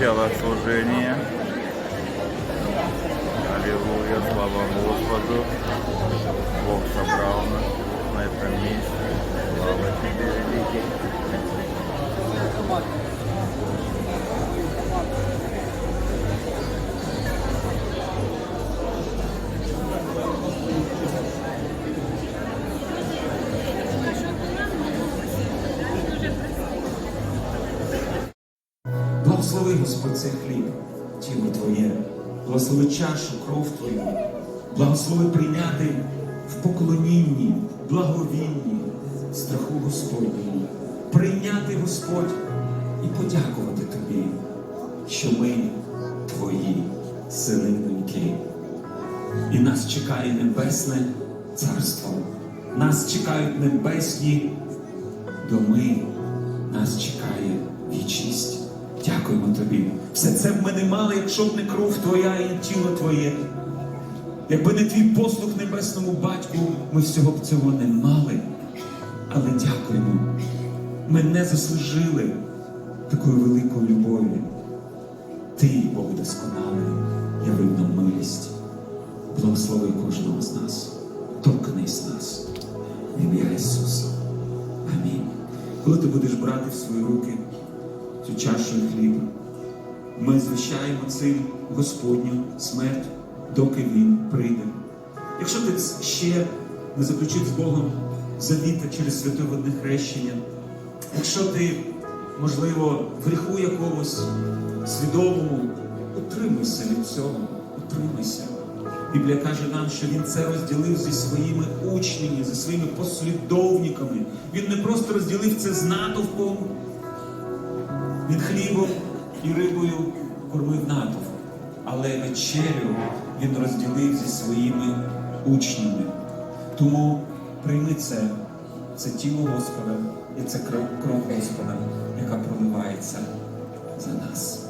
начало служения. Аллилуйя, слава Господу. Бог собрал нас на этом месте. Слава тебе, великий. Благослови, Господь, цей хліб, тіло Твоє, благослови чашу, кров Твою, благослови прийняти в поклонінні, благовінні, страху Господньому, прийняти Господь і подякувати Тобі, що ми Твої сини доньки. І нас чекає небесне царство, нас чекають небесні доми, нас чекає вічність. Дякуємо тобі. Все це б ми не мали, якщо б не кров твоя і тіло твоє. Якби не твій послуг небесному батьку, ми всього б цього не мали. Але дякуємо. Ми не заслужили такої великої любові. Ти, Бог досконалий, явив нам милість. Благослови кожного з нас. Торкнись нас. В ім'я Ісуса. Амінь. Коли ти будеш брати в свої руки цю чашу хліба, ми звіщаємо цим Господню смерть, доки Він прийде. Якщо ти ще не заключив з Богом завіта через святе водне хрещення, якщо ти, можливо, в гріху якомусь свідомому, утримайся від цього, утримайся. Біблія каже нам, що він це розділив зі своїми учнями, зі своїми послідовниками. Він не просто розділив це з натовпом, він хлібом і рибою кормив натовп, але вечерю він розділив зі своїми учнями. Тому прийми це, це тіло Господа і це кров, Господа, яка проливається за нас.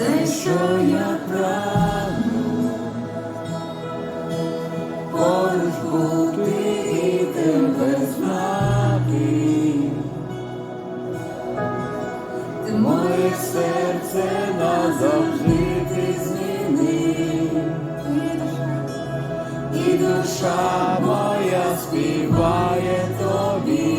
Все, що я прагну, поруч бути і тебе знати. Ти моє серце назавжди ти змінив. І душа моя співає тобі.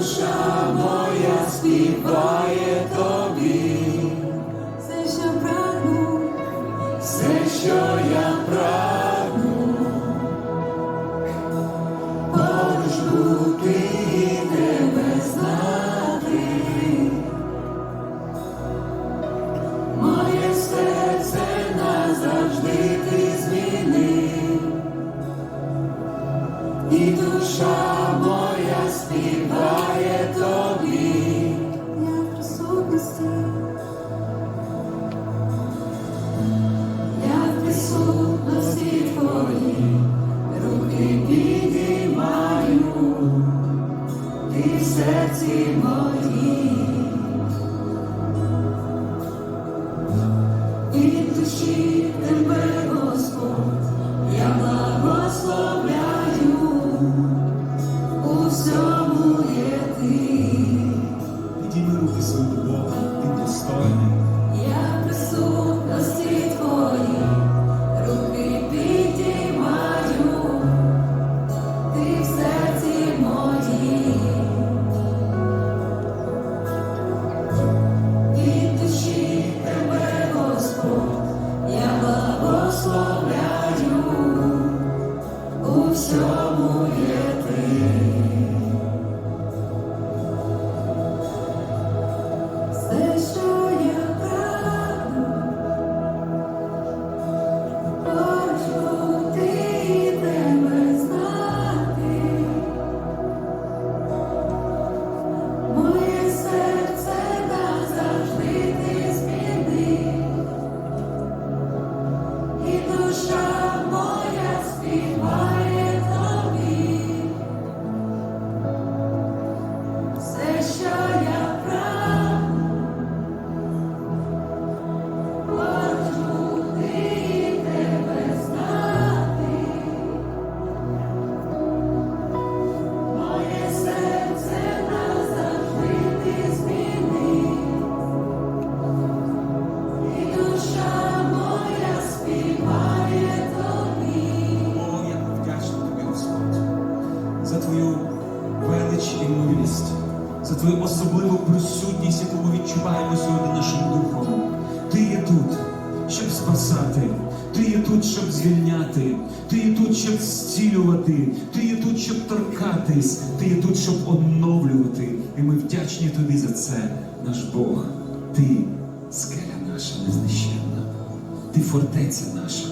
душа моя співає. за твою особливу присутність, яку ми відчуваємо сьогодні нашим духом. Ти є тут, щоб спасати, ти є тут, щоб звільняти, ти є тут, щоб зцілювати, ти є тут, щоб торкатись, ти є тут, щоб оновлювати. І ми вдячні тобі за це, наш Бог. Ти скеля наша, незнищенна, ти фортеця наша,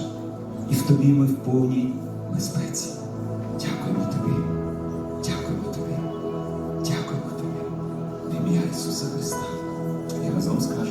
і в тобі ми в повній безпеці. Дякуємо тобі. Ісуса Христа і разом скажемо.